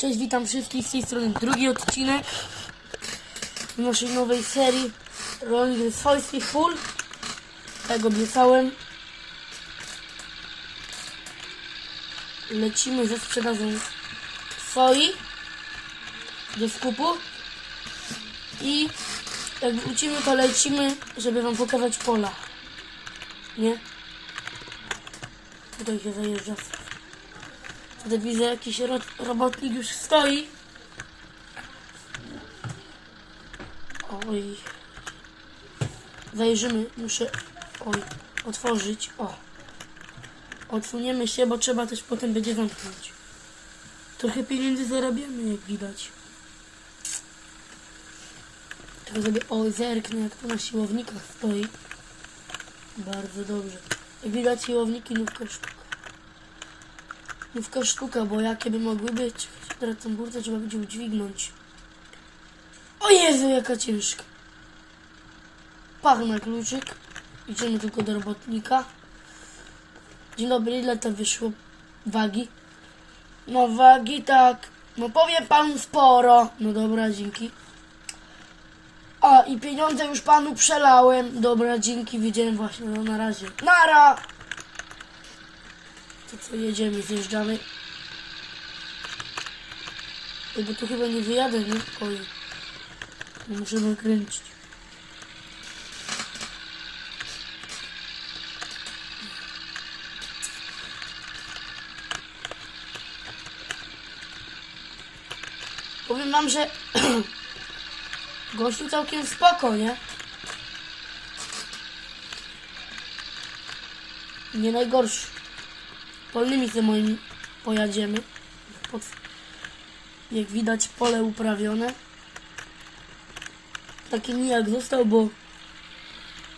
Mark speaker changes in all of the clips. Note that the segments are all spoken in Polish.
Speaker 1: Cześć, witam wszystkich z tej strony drugi odcinek naszej nowej serii Rolnik ze swojskich pól. Jak obiecałem, lecimy ze sprzedażą soi do skupu i jak wrócimy, to lecimy, żeby wam pokazać pola. Nie? Tutaj się zajeżdża. Widzę jakiś ro robotnik już stoi. Oj. Zajrzymy, muszę oj, otworzyć. O. Odsuniemy się, bo trzeba też potem będzie zamknąć. Trochę pieniędzy zarabiamy, jak widać. Teraz sobie, o, zerknę, jak to na siłownikach stoi. Bardzo dobrze. Jak widać, siłowniki nówka. Nówka sztuka, bo jakie by mogły być? Tą burtę trzeba będzie udźwignąć. O Jezu, jaka ciężka. Pach na kluczyk. Idziemy tylko do robotnika. Dzień dobry, ile to wyszło wagi? No wagi tak, no powiem panu sporo. No dobra, dzięki. A i pieniądze już panu przelałem. Dobra, dzięki, widziałem właśnie, no na razie. Nara! To co, jedziemy, zjeżdżamy. Ej, bo tu chyba nie wyjadę, nie? Oj. No Muszę nakręcić. Powiem wam, że gościu całkiem spoko, nie? Nie najgorszy. Polnymi ze moimi pojadziemy. Pod, jak widać pole uprawione. Taki nijak został, bo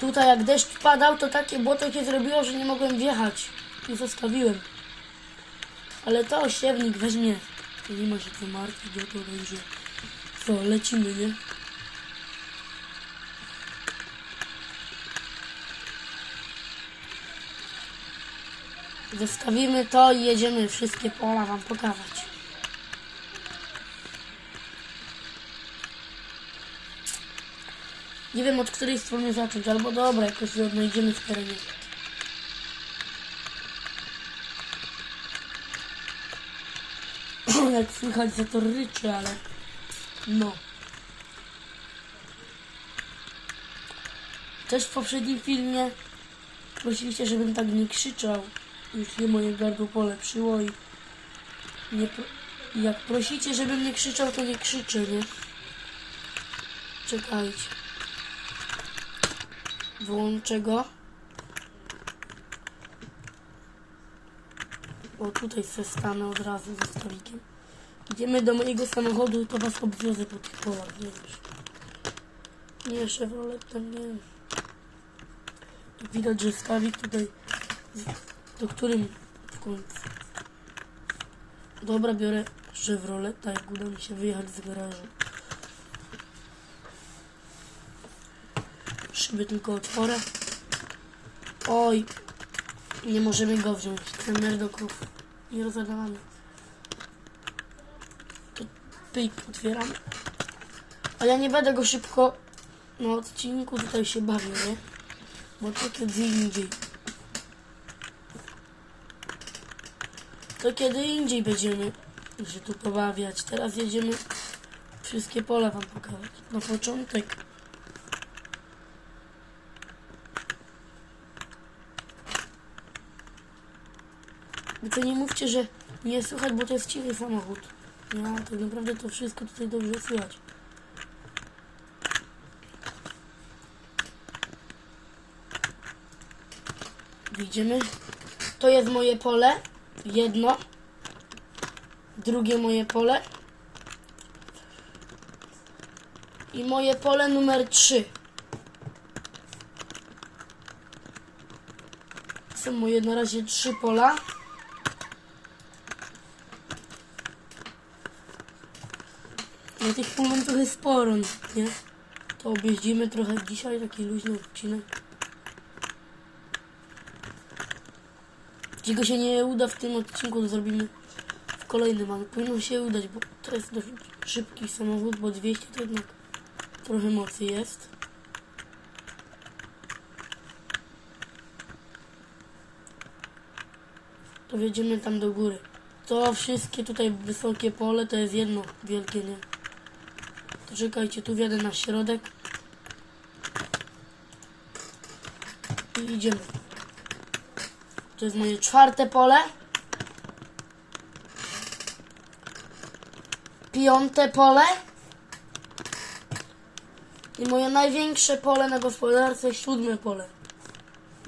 Speaker 1: tutaj jak deszcz padał, to takie błoto się zrobiło, że nie mogłem wjechać. I zostawiłem. Ale to siewnik weźmie. Nie ma się co martwić, o to będzie. Co, lecimy, nie? Zostawimy to i jedziemy wszystkie pola wam pokazać. Nie wiem od której strony zacząć, albo dobra, jakoś się odnajdziemy w terenie. Jak słychać za to ryczy, ale no. Też w poprzednim filmie prosiliście, żebym tak nie krzyczał. Już nie moje gardło polepszyło i nie pro... i jak prosicie, żebym nie krzyczał, to nie krzyczę, nie? Czekajcie. Wyłączę go. O, tutaj se stanę od razu ze stolikiem. Idziemy do mojego samochodu i to was obwiozę po tych polach, nie wiesz. Nie, Chevroletem, nie. Tu widać, że stawik tutaj, do którym w końcu. Dobra, biorę Chevroleta, jak uda mi się wyjechać z garażu. Szyby tylko otworzę. Oj, nie możemy go wziąć. Ten merdoków nie rozładowany. Pyk otwieram. A ja nie będę go szybko na odcinku tutaj się bawił, nie? Bo to kiedy indziej. To kiedy indziej będziemy się tu pobawiać. Teraz jedziemy wszystkie pola wam pokazać. Na początek to nie mówcie, że nie słychać, bo to jest cichy samochód. Ja, tak naprawdę to wszystko tutaj dobrze słychać. Widzimy? To jest moje pole. Jedno. Drugie moje pole. I moje pole numer 3. Są moje na razie trzy pola. No tych mam trochę sporo, nie? To objeździmy trochę dzisiaj, taki luźny odcinek. Jeśli go się nie uda w tym odcinku, to zrobimy kolejny mamy. Powinno się udać, bo to jest dość szybki samochód, bo 200 to jednak trochę mocy jest. To wjedziemy tam do góry. To wszystkie tutaj wysokie pole to jest jedno wielkie, nie? To czekajcie, tu wjadę na środek. I idziemy. To jest moje czwarte pole. Piąte pole. I moje największe pole na gospodarce, siódme pole.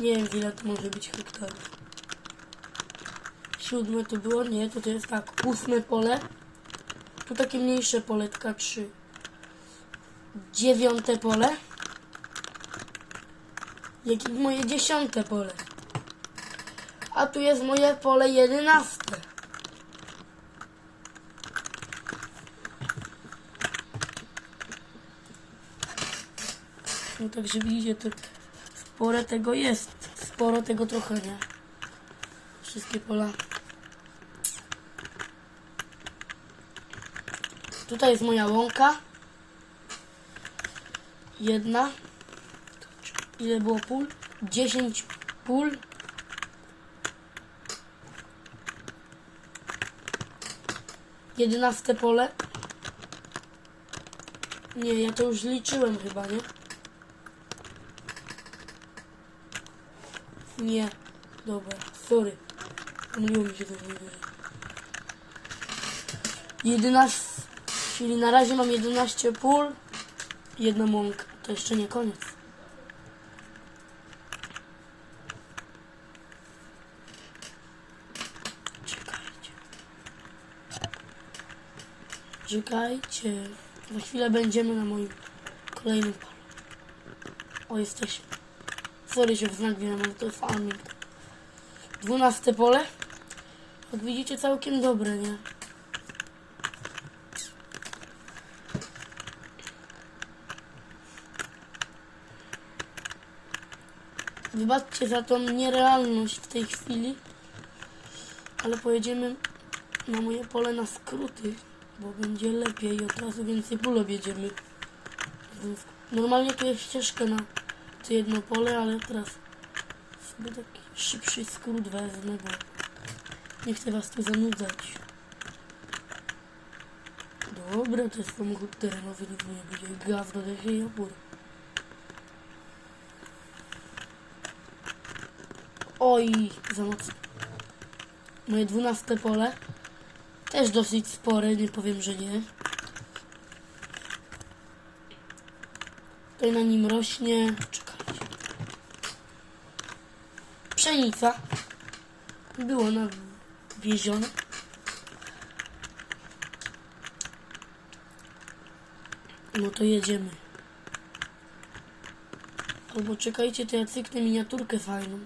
Speaker 1: Nie wiem ile to może być hektarów. Siódme to było, nie, to to jest tak, ósme pole. Tu takie mniejsze poletka, trzy. Dziewiąte pole. Jak i moje dziesiąte pole. A tu jest moje pole jedenaste. No także widzicie, to sporo tego jest. Sporo tego trochę, nie? Wszystkie pola. Tutaj jest moja łąka. Jedna. Ile było pól? 10 pól. Jedenaste pole. Nie, ja to już liczyłem chyba, nie? Nie. Dobra, sorry. Pomyliło mi się to najwyżej. 11, czyli na razie mam 11 pól, jedna mąka. To jeszcze nie koniec. Czekajcie. Za chwilę będziemy na moim kolejnym polu. O, jesteśmy. Sorry, się w znak wiem, ale to jest farming. Dwunaste pole. Jak widzicie, całkiem dobre, nie? Wybaczcie za tą nierealność w tej chwili, ale pojedziemy na moje pole na skróty, bo będzie lepiej od razu więcej pól objedziemy. Więc Normalnie tu jest ścieżka na to jedno pole, ale teraz sobie taki szybszy skrót wezmę, bo nie chcę was tu zanudzać. Dobra, to jest samochód terenowy, nikt nie będzie gaz do dechy i opór. Oj, za mocno. Moje dwunaste pole. Też dosyć spore, nie powiem, że nie. Tutaj na nim rośnie... Czekajcie. Pszenica. Było nawiezione. No to jedziemy. Albo czekajcie, to ja cyknę miniaturkę fajną.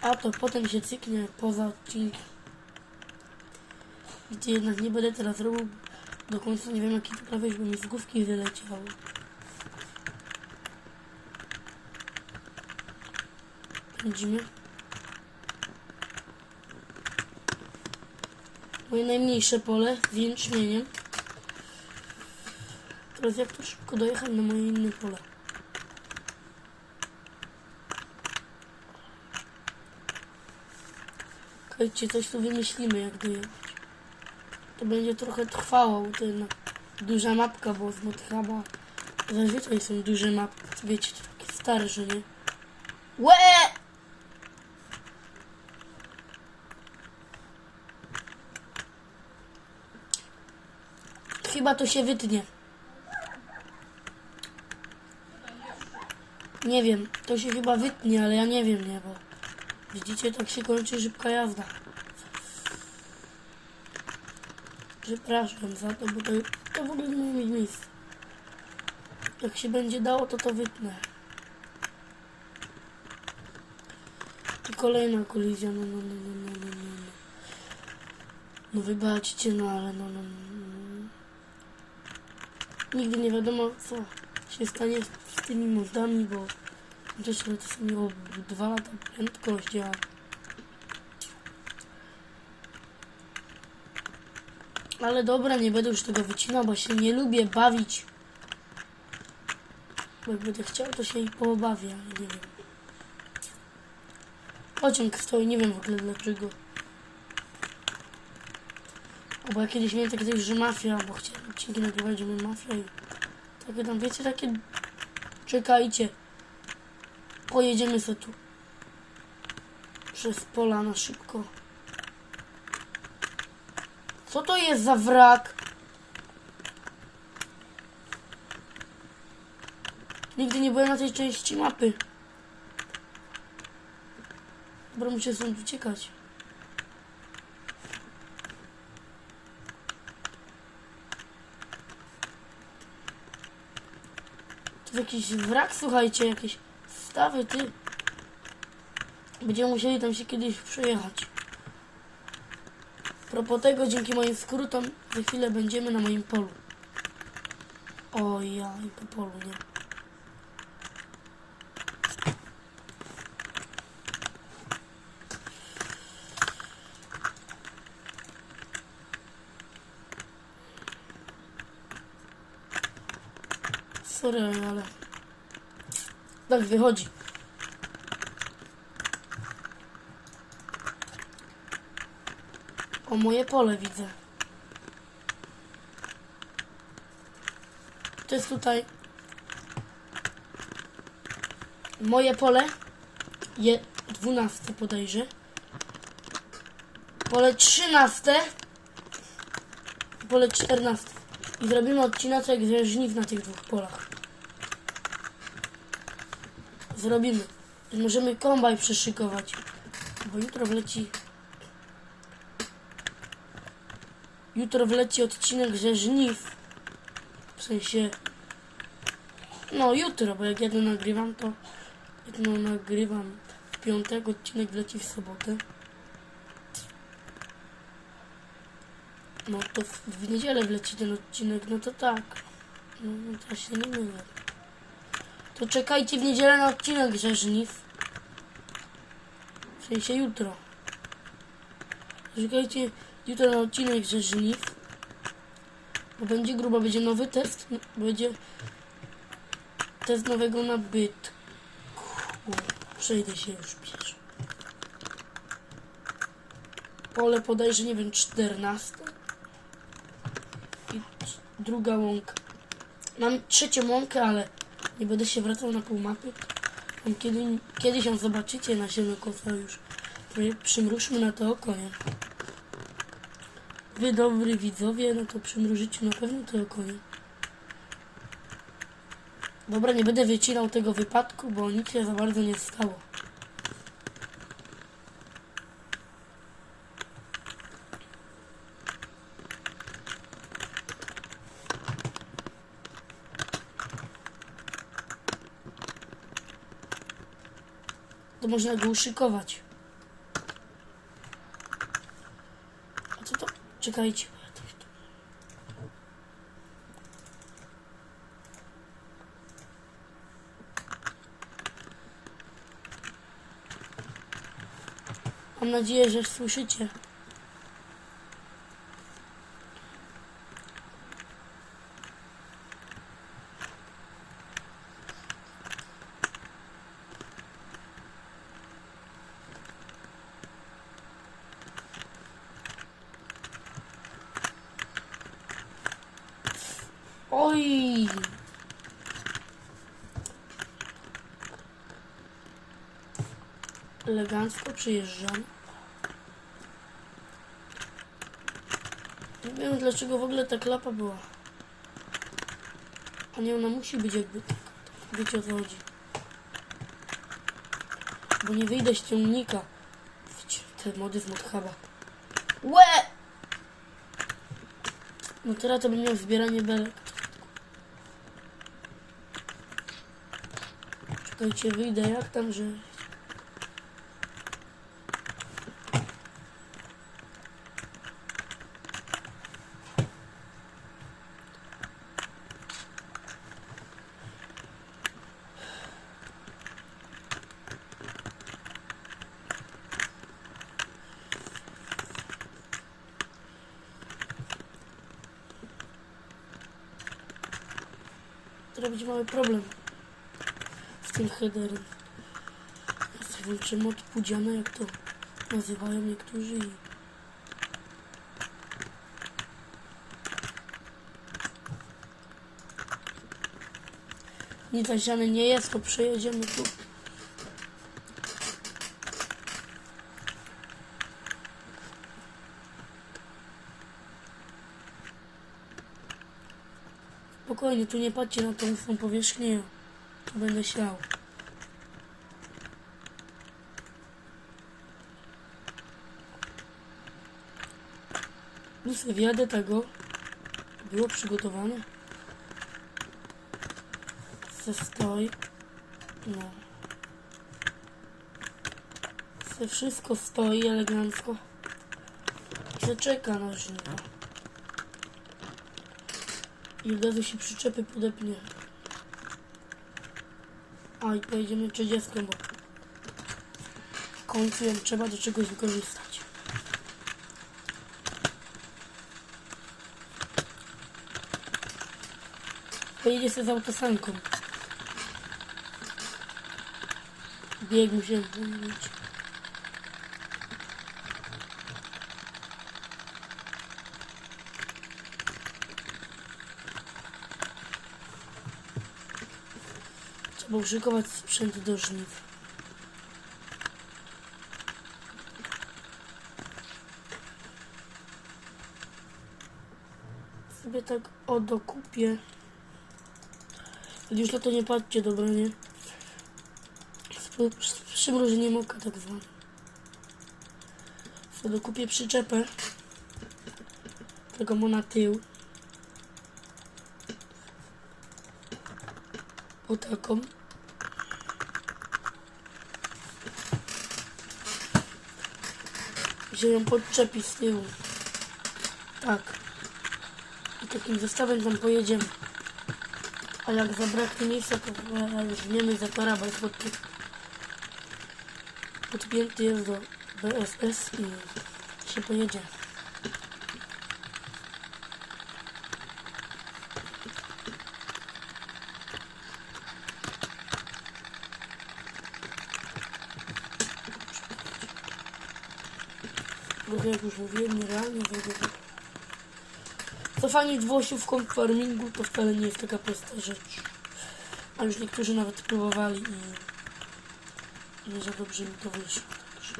Speaker 1: A to potem się cyknie poza odcinkiem. Gdzie jednak nie będę teraz robił do końca, nie wiem jaki to prawie, żeby mi z główki wyleciało. Pędzimy. Moje najmniejsze pole z jęczmieniem. Teraz jak to szybko dojechać na moje inne pole. Słuchajcie, coś tu wymyślimy, jak dojechać. To będzie trochę trwało, jednak duża mapka, bo z Mothaba zazwyczaj są duże mapki. Wiecie, takie starsze, nie? Łe! Chyba to się wytnie. Nie wiem, to się chyba wytnie, ale ja nie wiem, nie, bo widzicie, tak się kończy szybka jazda. Przepraszam za to, bo to, to w ogóle nie mi miejsce. Jak się będzie dało, to to wytnę. I kolejna kolizja, no no no no no no no. No wybaczcie, no ale no no no. no. Nigdy nie wiadomo, co się stanie z tymi mozdami, bo wcześniej to są miało dwa lata prędkość, a... Ale dobra, nie będę już tego wycinał, bo się nie lubię bawić. Bo jak będę chciał, to się i poobawię, ale nie wiem. Pociąg stoi, nie wiem w ogóle dlaczego. O, bo ja kiedyś miałem takie że mafia, bo chciałem odcinki nagrywać, że mafia i takie tam, wiecie, takie... Czekajcie. Pojedziemy sobie tu. Przez pola na szybko. Co to jest za wrak? Nigdy nie byłem na tej części mapy. Dobra, muszę stąd uciekać. To jest jakiś wrak, słuchajcie, jakieś stawy, ty. Będziemy musieli tam się kiedyś przejechać. Propos tego, dzięki moim skrótom, za chwilę będziemy na moim polu. O ja, i po polu, nie? Sorry, ale tak wychodzi. O moje pole widzę. To jest tutaj moje pole. Je 12 podejrzę. Pole 13. Pole 14. I zrobimy odcineczek ze żniw na tych dwóch polach. Zrobimy. Możemy kombaj przeszykować. Bo jutro wleci Jutro wleci odcinek ze żniw. W sensie. No, jutro, bo jak jedno nagrywam, to jedno nagrywam w piątek, odcinek wleci w sobotę. No to w, w niedzielę wleci ten odcinek, no to tak. No, no to się nie mylę. To czekajcie w niedzielę na odcinek ze żniw. W sensie jutro. Czekajcie jutro na odcinek ze. Bo będzie grubo, będzie nowy test. Będzie test nowego nabytku. Przejdę się już pieszo. Pole podejrzę, nie wiem, 14. I druga łąka. Mam trzecią łąkę, ale nie będę się wracał na pół mapy. Kiedy, kiedyś ją zobaczycie na sienokosa już. Przymrużmy na to oko, nie? Wy dobry widzowie, no to przymrużycie na pewno to oko, nie? Dobra, nie będę wycinał tego wypadku, bo nic się za bardzo nie stało. To można go uszykować. A co to? Czekajcie. Mam nadzieję, że słyszycie. Oj! Elegancko przyjeżdżam. Nie wiem dlaczego w ogóle ta klapa była. A nie, ona musi być jakby tak. Wiecie o co. Bo nie wyjdę z ciągnika. Wiecie, te mody z Modhuba. Łe! No teraz to bym miał zbieranie belek. Czekajcie, wyjdę jak tam, że... Teraz będzie mały problem tym headerem. Ja sobie włączę jak to nazywają niektórzy i Nic zasiane nie jest, to przejedziemy tu. Spokojnie, tu nie patrzcie na tą, tą powierzchnię. Tu będę siał. Tu sobie wjadę tego. Było przygotowane. Se stoi. No. Se wszystko stoi elegancko. Se czeka na. I od razu się przyczepy podepnie. A i pojedziemy 30, bo w końcu ją trzeba do czegoś wykorzystać. Pojedzie sobie z autosanką. Bieg musiałem pomylić. Trzeba sprzęt do żniw. Sobie tak o dokupię. Już na to nie patrzcie, dobra, nie? Z przymrużeniem oka tak zwane. Sobie dokupię przyczepę. Tego mu na tył. O taką. Że ją podczepi z tyłu. Tak. I takim zestawem tam pojedziemy. A jak zabraknie miejsca, to e, już wiemy za para, bo jest pod, podpięty jest do BSS i się pojedzie. Jak już mówiłem, nierealnie zrobione. Cofanie dwuosiówką w farmingu to wcale nie jest taka prosta rzecz. A już niektórzy nawet próbowali i nie za dobrze mi to wyszło. Także.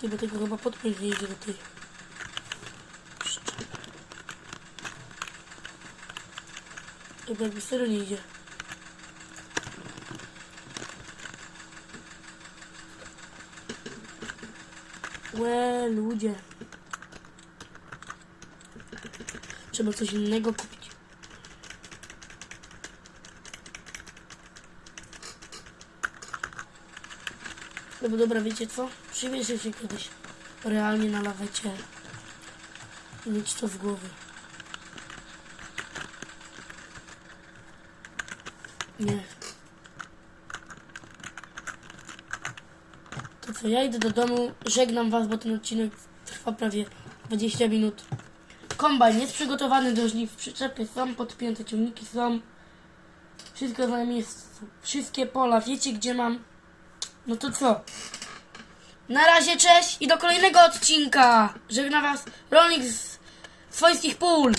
Speaker 1: Ty, bo tego chyba podpiąć nie idzie do tej. Chyba jakby serio nie idzie. Łe, ludzie. Trzeba coś innego kupić. No bo dobra, wiecie co? Przywieźę się kiedyś realnie na lawecie mieć to z głowy. Nie. Ja idę do domu, żegnam was, bo ten odcinek trwa prawie 20 minut. Kombajn jest przygotowany do żniw, przyczepy są, podpięte ciągniki są. Wszystko na miejscu, wszystkie pola, wiecie gdzie mam. No to co? Na razie cześć i do kolejnego odcinka! Żegna was rolnik z swojskich pól!